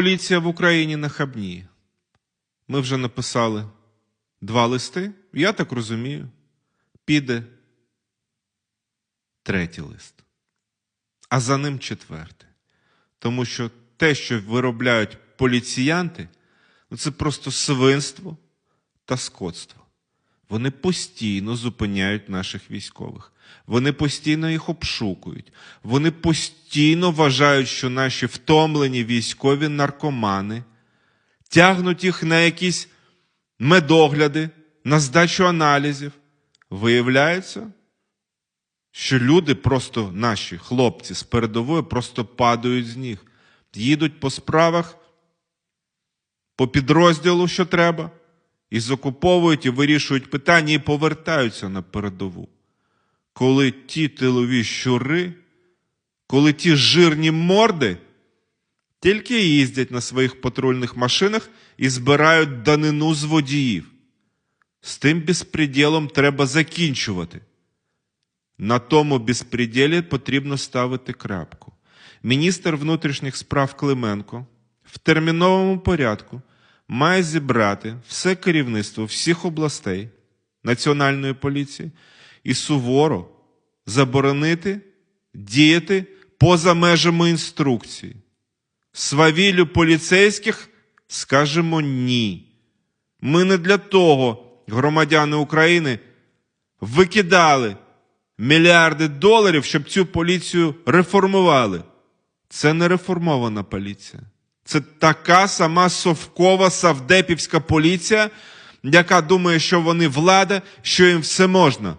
Поліція в Україні на хабні. Ми вже написали два листи. Я так розумію, піде третій лист, а за ним четвертий. Тому що те, що виробляють поліціянти, ну це просто свинство та скотство. Вони постійно зупиняють наших військових. Вони постійно їх обшукують. Вони постійно вважають, що наші втомлені військові наркомани тягнуть їх на якісь медогляди, на здачу аналізів. Виявляється, що люди, просто наші хлопці з передової, просто падають з ніг, їдуть по справах, по підрозділу, що треба, і закуповують і вирішують питання, і повертаються на передову. Коли ті тилові щури, коли ті жирні морди тільки їздять на своїх патрульних машинах і збирають данину з водіїв. З тим безпреділом треба закінчувати. На тому безпреділі потрібно ставити крапку. Міністр внутрішніх справ Клименко в терміновому порядку має зібрати все керівництво всіх областей Національної поліції і суворо заборонити діяти поза межами інструкції. Свавіллю поліцейських скажемо ні. Ми не для того, громадяни України, викидали мільярди доларів, щоб цю поліцію реформували. Це не реформована поліція. Це така сама совкова савдепівська поліція, яка думає, що вони влада, що їм все можна,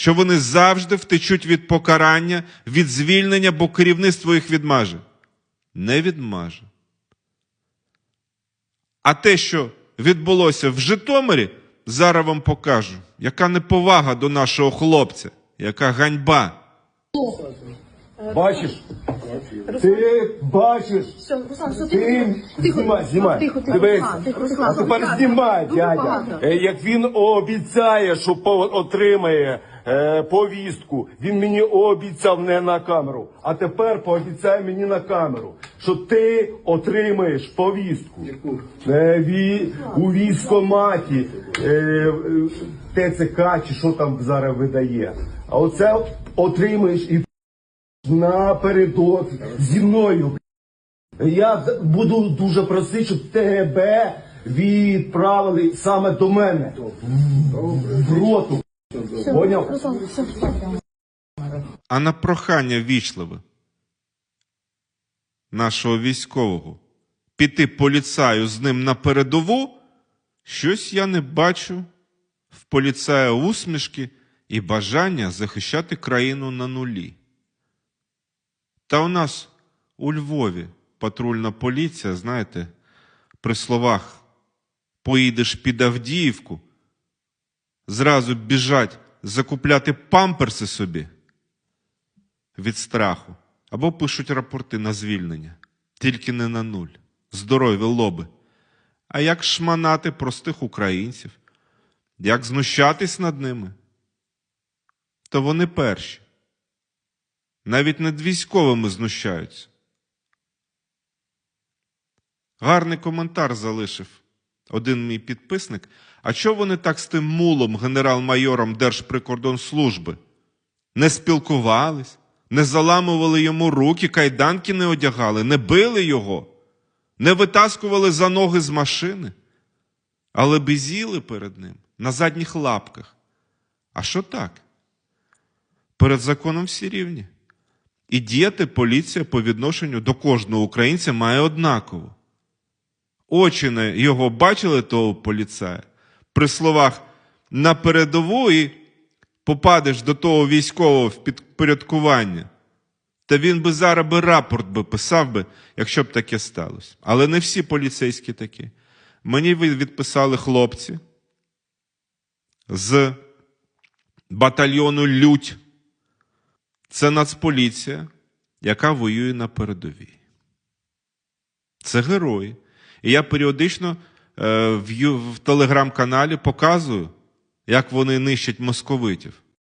що вони завжди втечуть від покарання, від звільнення, бо керівництво їх відмаже. Не відмаже. А те, що відбулося в Житомирі, зараз вам покажу, яка неповага до нашого хлопця, яка ганьба. Бачиш? Ти бачиш? Все, Руслан, все, Ти тихо. знімай, знімай. Тихо, тихо, Дивись. Руслан, тихо, А Руслан. тепер знімай, дядя. Е, Як він обіцяє, що по- отримає е, повістку, він мені обіцяв не на камеру. А тепер пообіцяє мені на камеру, що ти отримаєш повістку. Е, ві, у військоматі е, ТЦК чи що там зараз видає. А оце отримаєш і напередок зі мною. Я буду дуже просити, щоб тебе відправили саме до мене. В роту. Поняв? Руслан, все, все. А на прохання вічливе нашого військового піти поліцаю з ним на передову, щось я не бачу в поліцая усмішки і бажання захищати країну на нулі. Та у нас у Львові патрульна поліція, знаєте, при словах поїдеш під Авдіївку, зразу біжать закупляти памперси собі від страху, або пишуть рапорти на звільнення, тільки не на нуль. Здорові лоби. А як шманати простих українців, як знущатись над ними, то вони перші. Навіть над військовими знущаються. Гарний коментар залишив один мій підписник. А чого вони так з тим мулом, генерал-майором Держприкордонслужби? Не спілкувались, не заламували йому руки, кайданки не одягали, не били його, не витаскували за ноги з машини, але безіли перед ним на задніх лапках. А що так? Перед законом всі рівні. І діяти поліція по відношенню до кожного українця має однаково. Очі на його бачили того поліцая при словах на передову і попадеш до того військового в підпорядкування. Та він би зараз би рапорт би писав би, якщо б таке сталося. Але не всі поліцейські такі. Мені відписали хлопці з батальйону Лють. Це Нацполіція, яка воює на передовій. Це герої. І я періодично е, в, телеграм-каналі показую, як вони нищать московитів.